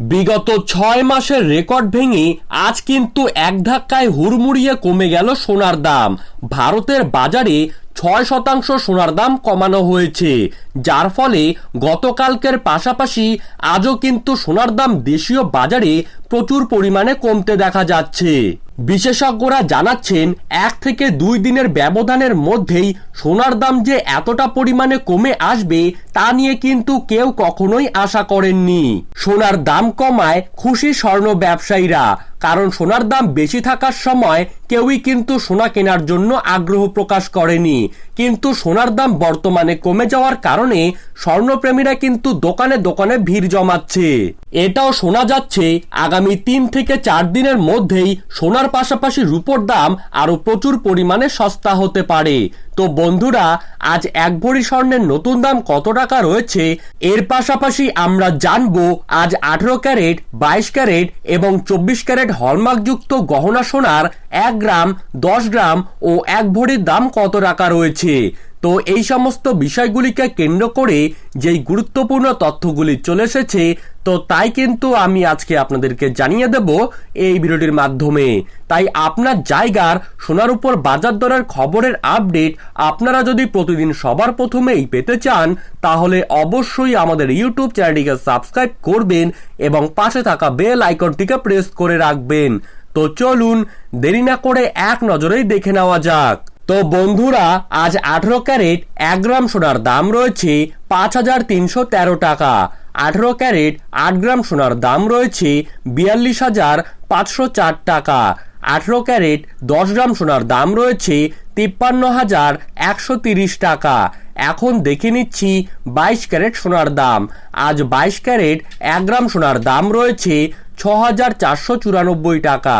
বিগত ছয় মাসের রেকর্ড ভেঙে আজ কিন্তু এক ধাক্কায় হুড়মুড়িয়ে কমে গেল সোনার দাম। ভারতের বাজারে ছয় শতাংশ সোনার দাম কমানো হয়েছে, যার ফলে গতকালকের পাশাপাশি আজও কিন্তু সোনার দাম দেশীয় বাজারে প্রচুর পরিমাণে কমতে দেখা যাচ্ছে। বিশেষজ্ঞরা জানাচ্ছেন, এক থেকে দুই দিনের ব্যবধানের মধ্যেই সোনার দাম যে এতটা পরিমাণে কমে আসবে তা নিয়ে কিন্তু কেউ কখনোই আশা করেননি। সোনার দাম কমায় খুশি স্বর্ণ ব্যবসায়ীরা। কারণ সোনার দাম বেশি থাকার সময় কেউই কিন্তু সোনা কেনার জন্য আগ্রহ প্রকাশ করেনি। কিন্তু সোনার দাম বর্তমানে কমে যাওয়ার কারণে স্বর্ণপ্রেমীরা কিন্তু দোকানে দোকানে ভিড় জমাচ্ছে। এটাও শোনা যাচ্ছে, আগামী তিন থেকে চার দিনের মধ্যেই সোনার পাশাপাশি রূপোর দাম আরও প্রচুর পরিমাণে সস্তা হতে পারে। তো বন্ধুরা, আজ এক ভরি স্বর্ণের নতুন দাম কত টাকা রয়েছে, এর পাশাপাশি আমরা জানব আজ আঠেরো ক্যারেট, বাইশ ক্যারেট এবং চব্বিশ ক্যারেট হলমার্কযুক্ত গহনা সোনার এক গ্রাম, দশ গ্রাম ও এক ভরির দাম কত টাকা রয়েছে? তো এই সমস্ত বিষয়গুলিকে কেন্দ্র করে যেই গুরুত্বপূর্ণ তথ্যগুলি চলে এসেছে, তো তাই কিন্তু আমি আজকে আপনাদেরকে জানিয়ে দেব এই ভিডিওটির মাধ্যমে। তাই আপনার জায়গার সোনার উপর বাজার দরের খবরের আপডেট আপনারা যদি প্রতিদিন সবার প্রথমেই পেতে চান, তাহলে অবশ্যই আমাদের ইউটিউব চ্যানেলটিকে সাবস্ক্রাইব করবেন এবং পাশে থাকা বেল আইকনটিকে প্রেস করে রাখবেন। তো চলুন, দেরি না করে এক নজরেই দেখে নেওয়া যাক। তো বন্ধুরা, আজ আঠেরো ক্যারেট এক গ্রাম সোনার দাম রয়েছে পাঁচ হাজার তিনশো তেরো টাকা। আঠেরো ক্যারেট আট গ্রাম সোনার দাম রয়েছে বিয়াল্লিশ হাজার পাঁচশো চার টাকা। আঠেরো ক্যারেট দশ গ্রাম সোনার দাম রয়েছে তিপ্পান্ন হাজার একশো তিরিশ টাকা। এখন দেখে নিচ্ছি বাইশ ক্যারেট সোনার দাম। আজ বাইশ ক্যারেট এক গ্রাম সোনার দাম রয়েছে ছ হাজার চারশো চুরানব্বই টাকা।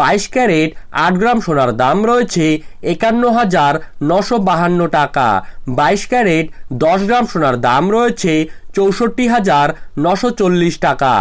বাইশ ক্যারেট, আট গ্রাম সোনার দাম রয়েছে একান্ন হাজার নশো বাহান্ন টাকা। বাইশ ক্যারেট, দশ গ্রাম সোনার দাম রয়েছে চৌষট্টি হাজার নশো চল্লিশ টাকা।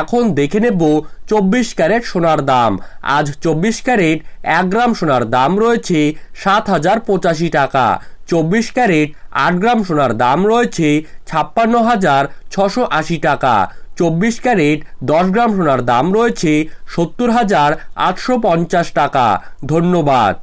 এখন দেখে নেব চব্বিশ ক্যারেট সোনার দাম। আজ চব্বিশ ক্যারেট, এক গ্রাম সোনার দাম রয়েছে সাত হাজার পঁচাশি টাকা। চব্বিশ ক্যারেট, আট গ্রাম সোনার দাম রয়েছে ছাপ্পান্ন হাজার ছশো আশি টাকা। চব্বিশ ক্যারেট দশ গ্রাম সোনার দাম রয়েছে সত্তর হাজার আটশো পঞ্চাশ টাকা। ধন্যবাদ।